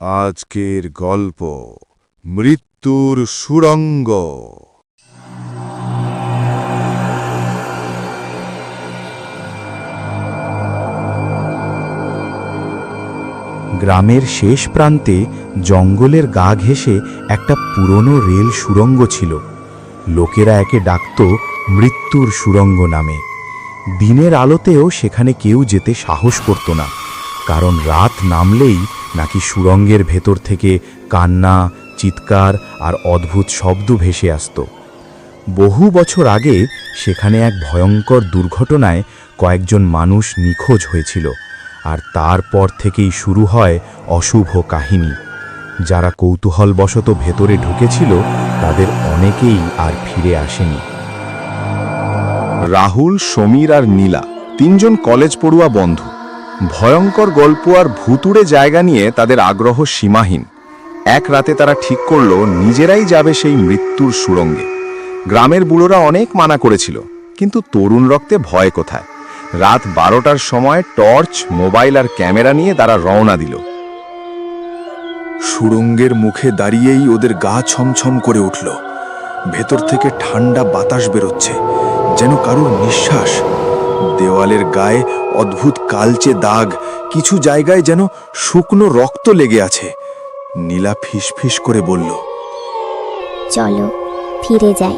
আজকের গল্প, মৃত্যুর সুরঙ্গ। গ্রামের শেষ প্রান্তে জঙ্গলের গা ঘেঁষে একটা পুরনো রেল সুরঙ্গ ছিল। লোকেরা একে ডাকত মৃত্যুর সুরঙ্গ নামে। দিনের আলোতেও সেখানে কেউ যেতে সাহস করত না, কারণ রাত নামলেই নাকি সুড়ঙ্গের ভেতর থেকে কান্না, চিৎকার আর অদ্ভুত শব্দ ভেসে আসতো। বহু বছর আগে সেখানে এক ভয়ঙ্কর দুর্ঘটনায় কয়েকজন মানুষ নিখোঁজ হয়েছিল আর তারপর থেকেই শুরু হয় অশুভ কাহিনী। যারা কৌতূহলবশত ভেতরে ঢুকেছিল, তাদের অনেকেই আর ফিরে আসেনি। রাহুল, সমীর আর নীলা, তিনজন কলেজ পড়ুয়া বন্ধু। ভয়ঙ্কর গল্প আর ভুতুড়ে জায়গা নিয়ে তাদের আগ্রহ সীমাহীন। এক রাতে তারা ঠিক করল, নিজেরাই যাবে সেই মৃত্যুর সুড়ঙ্গে। গ্রামের বুড়োরা অনেক মানা করেছিল, কিন্তু তরুণ রক্তে ভয় কোথায়? রাত বারোটার সময় টর্চ, মোবাইল আর ক্যামেরা নিয়ে তারা রওনা দিল। সুড়ঙ্গের মুখে দাঁড়িয়েই ওদের গা ছমছম করে উঠল। ভেতর থেকে ঠান্ডা বাতাস বেরোচ্ছে, যেন কারুর নিঃশ্বাস দেওয়ালের গায়ে অদ্ভুত কালচে দাগ কিছু জায়গায় যেন শুকনো রক্ত লেগে আছে। নীলা ফিসফিস করে বলল চলো ফিরে যাই।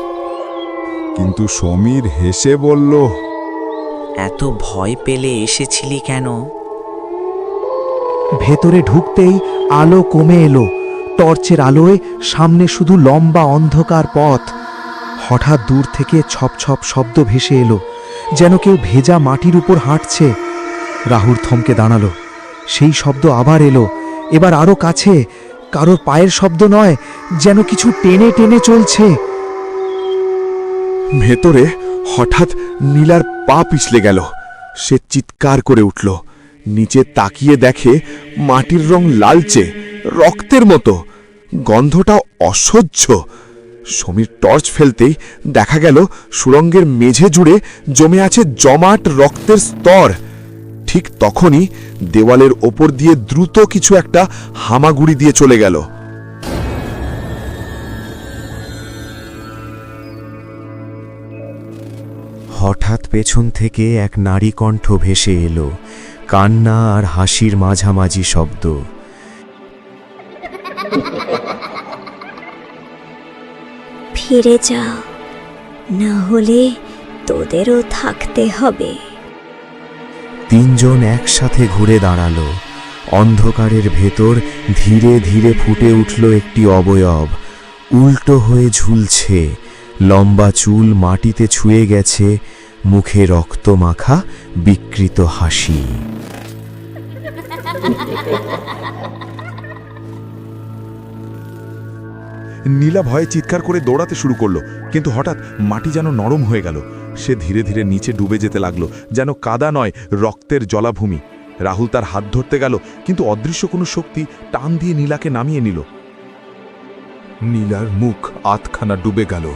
কিন্তু সমীর হেসে বলল এত ভয় পেলে এসেছিলি কেন? ভেতরে ঢুকতেই আলো কমে এলো। টর্চের আলোয় সামনে শুধু লম্বা অন্ধকার পথ। হঠাৎ দূর থেকে ছপ ছপ শব্দ ভেসে এলো। যেন কেউ ভেজা মাটির উপর হাঁটছে। রাহুর থমকে দাঁড়াল। সেই শব্দ আবার এলো। এবার আরও কাছে। কারোর পায়ের শব্দ নয়, যেন কিছু টেনে টেনে চলছে। ভেতরে হঠাৎ নীলার পা পিছলে গেল। সে চিৎকার করে উঠল। নিচে তাকিয়ে দেখে মাটির রং লালচে, রক্তের মতো। গন্ধটা অসহ্য। সমীর টর্চ ফেলতেই দেখা গেল সুরঙ্গের মেঝে জুড়ে জমে আছে জমাট রক্তের স্তর। ঠিক তখনই দেওয়ালের ওপর দিয়ে দ্রুত কিছু একটা হামাগুড়ি দিয়ে চলে গেল। হঠাৎ পেছন থেকে এক নারী কণ্ঠ ভেসে এলো, কান্না আর হাসির মাঝামাঝি শব্দ। ফিরে যাও না হলে তোদেরও থাকতে হবে। তিনজন একসাথে ঘুরে দাঁড়াল। অন্ধকারের ভেতর ধীরে ধীরে ফুটে উঠল একটি অবয়ব। উল্টো হয়ে ঝুলছে। লম্বা চুল মাটিতে ছুঁয়ে গেছে। মুখে রক্ত মাখা বিকৃত হাসি। নীলা ভয়ে চিৎকার করে দৌড়াতে শুরু করল, কিন্তু হঠাৎ মাটি যেন নরম হয়ে গেল। সে ধীরে ধীরে নিচে ডুবে যেতে লাগল, যেন কাদা নয়, রক্তের জলাভূমি। রাহুল তার হাত ধরতে গেল, কিন্তু অদৃশ্য কোনো শক্তি টান দিয়ে নীলাকে নামিয়ে নিল। নীলার মুখ আতখানা ডুবে গেল।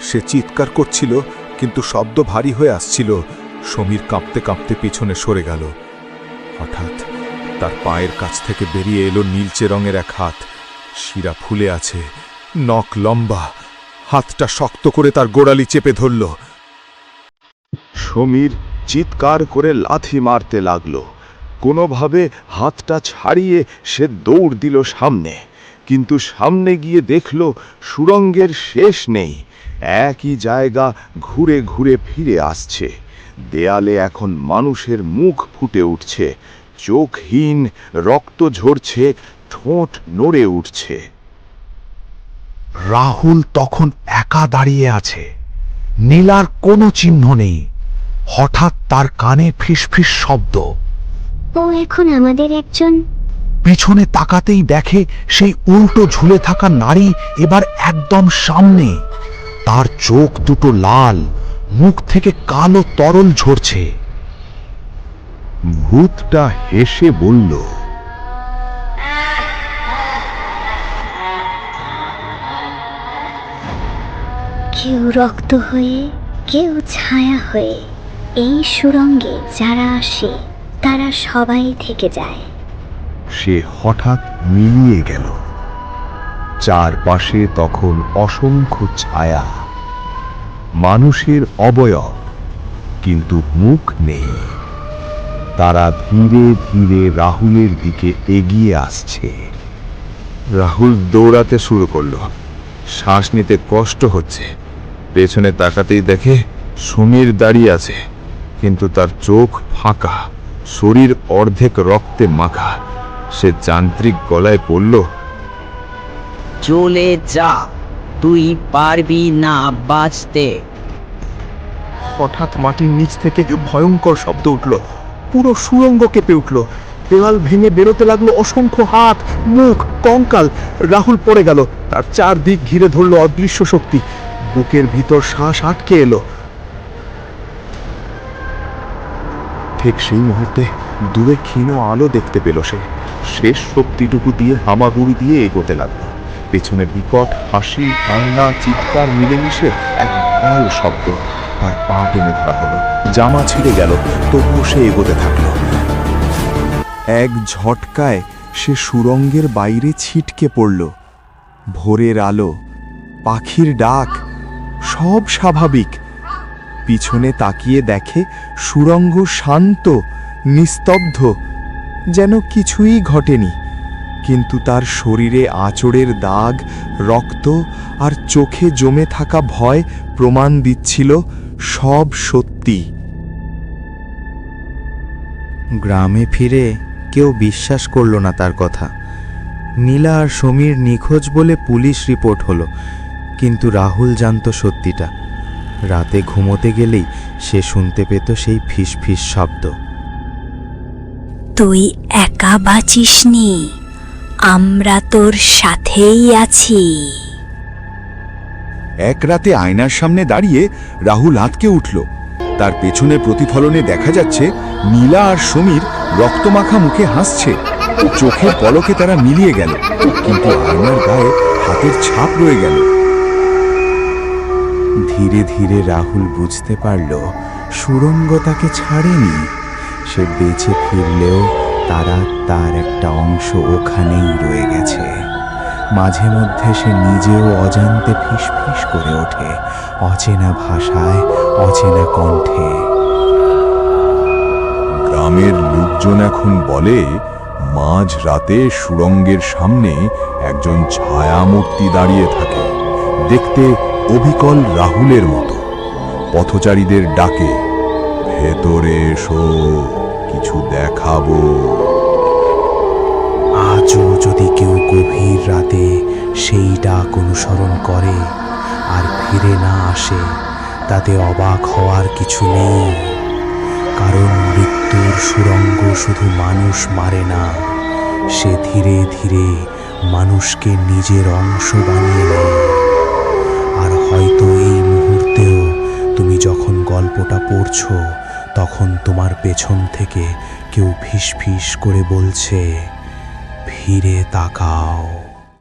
সে চিৎকার করছিল, কিন্তু শব্দ ভারী হয়ে আসছিল। সমীর কাঁপতে কাঁপতে পিছনে সরে গেল। হঠাৎ তার পায়ের কাছ থেকে বেরিয়ে এলো নীলচে রঙের এক হাত। শিরা ফুলে আছে। নখ লম্বা, হাতটা শক্ত করে তার গোড়ালি চেপে ধরল। সমীর চিৎকার করে লাথি মারতে লাগল। কোনোভাবে হাতটা ছাড়িয়ে সে দৌড় দিল সামনে, কিন্তু সামনে গিয়ে দেখল সুরঙ্গের শেষ নেই। একই জায়গা ঘুরে ঘুরে ফিরে আসছে। দেয়ালে এখন মানুষের মুখ ফুটে উঠছে। চোখহীন রক্ত ঝরছে, ঠোঁট নড়ে উঠছে। রাহুল তখন একা দাঁড়িয়ে আছে। নীলার কোনো চিহ্ন নেই। হঠাৎ তার কানে ফিসফিস শব্দ। ও এখন আমাদের একজন? পিছনে তাকাতেই দেখে সেই উল্টো ঝুলে থাকা নারী এবার একদম সামনে। তার চোখ দুটো লাল মুখ থেকে কালো তরল ঝরছে। ভূতটা হেসে বলল কেউ রক্ত হয়ে, কেউ ছায়া হয়ে, এই সুরঙ্গে যারা আসে, তারা সবাই থেকে যায়। সে হঠাৎ মিলিয়ে গেল। চারপাশে তখন অসংখ্য ছায়া। মানুষের অবয়ব, কিন্তু মুখ নেই। তারা ধীরে ধীরে রাহুলের দিকে এগিয়ে আসছে। রাহুল দৌড়াতে শুরু করল। শ্বাস নিতে কষ্ট হচ্ছে। পেছনে তাকাতেই দেখে সমীর দাঁড়িয়ে আছে কিন্তু তার চোখ ফাঁকা শরীর অর্ধেক রক্তে মাখা। সে যান্ত্রিক গলায় পড়ল চলে যা তুই পারবি না বাঁচতে। হঠাৎ মাটির নিচ থেকে ভয়ঙ্কর শব্দ উঠল পুরো সুরঙ্গ কেঁপে উঠল। দেওয়াল ভেঙে বেরোতে লাগল অসংখ্য হাত মুখ কঙ্কাল। রাহুল পড়ে গেল তার চারদিক ঘিরে ধরলো অদৃশ্য শক্তি। বুকের ভিতর শ্বাস আটকে এলো। ঠিক সেই মুহূর্তে দূরে ক্ষীণ আলো দেখতে পেল সে। শেষ শক্তিটুকু দিয়ে হামাগুড়ি দিয়ে এগোতে লাগল। পেছনে বিকট হাসি, কান্না, চিৎকার, মিলেমিশে এক ভয়াল শব্দ তার পা টেনে ধরা হলো। জামা ছিঁড়ে গেল, তবুও সে এগোতে থাকল। এক ঝটকায় সে সুরঙ্গের বাইরে ছিটকে পড়ল। ভোরের আলো, পাখির ডাক সব স্বাভাবিক। পিছনে তাকিয়ে দেখে সুরঙ্গ শান্ত, নিস্তব্ধ, যেন কিছুই ঘটেনি। কিন্তু তার শরীরে আঁচড়ের দাগ, রক্ত আর চোখে জমে থাকা ভয় প্রমাণ দিচ্ছিল সব সত্যি। গ্রামে ফিরে কেউ বিশ্বাস করল না তার কথা। নীলা আর সমীর নিখোঁজ বলে পুলিশ রিপোর্ট হলো। কিন্তু রাহুল জানতো সত্যিটা। রাতে ঘুমোতে গেলেই সে শুনতে পেত সেই ফিস ফিস শব্দ। তুই একা বাঁচিসনি আমরা তোর সাথেই আছি। এক রাতে আয়নার সামনে দাঁড়িয়ে রাহুল আঁতকে উঠল। তার পেছনে প্রতিফলনে দেখা যাচ্ছে নীলা আর সমীর রক্তমাখা মুখে হাসছে। চোখের পলকে তারা মিলিয়ে গেল কিন্তু আয়নার গায়ে হাতের ছাপ রয়ে গেল। ধীরে ধীরে রাহুল বুঝতে পারল সুরঙ্গ তাকে ছাড়েনি। সে বেঁচে ফিরলেও তারা তার একটা অংশ ওখানেই রয়ে গেছে। মাঝে মধ্যে সে নিজেও অজান্তে ফিসফিস করে ওঠে, অচেনা ভাষায়, অচেনা কণ্ঠে। গ্রামের লোকজন এখন বলে, মাঝ রাতে সুরঙ্গের সামনে একজন ছায়ামূর্তি দাঁড়িয়ে থাকে। দেখতে অবিকল রাহুলের মতো। পথচারীদের ডাকে, ভেতরে এসো, কিছু দেখাবো। আজও যদি কেউ গভীর রাতে সেই ডাক অনুসরণ করে আর ফিরে না আসে, তাতে অবাক হওয়ার কিছু নেই। কারণ মৃত্যুর সুরঙ্গ শুধু মানুষ মারে না, সে ধীরে ধীরে মানুষকে নিজের অংশ বানিয়ে নেয়। গল্পটা পড়ছ তখন তোমার পেছন থেকে কেউ ফিস ফিস করে বলছে ফিরে তাকাও।